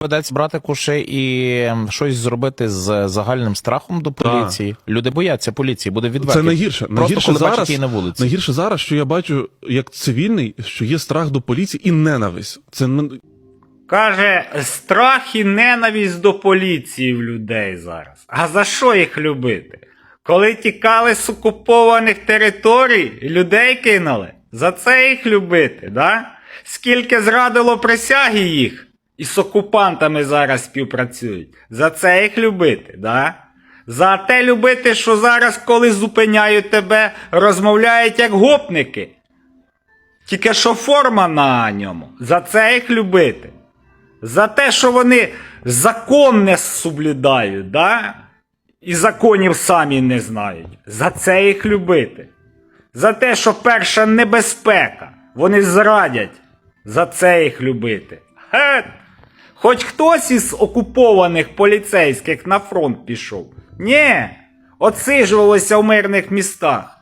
Доведеться брати куши і ем, щось зробити з загальним страхом до поліції. Люди бояться поліції, буде відверто. Це найгірше. Просто найгірше коли зараз, бачать її на вулиці. найгірше зараз, що я бачу як цивільний, що є страх до поліції і ненависть. Це Каже, страх і ненависть до поліції в людей зараз. А за що їх любити? Коли тікали з окупованих територій, людей кинули. За це їх любити, да? Скільки зрадило присяги їх і з окупантами зараз співпрацюють. За це їх любити, да? За те любити, що зараз, коли зупиняють тебе, розмовляють як гопники. Тільки що форма на ньому. За це їх любити. За те, що вони закон не соблюдають, да? і законів самі не знають. За це їх любити. За те, що перша небезпека, вони зрадять. За це їх любити. Ге! Хоч хтось із окупованих поліцейських на фронт пішов. Ні, отсижувалися в мирних містах.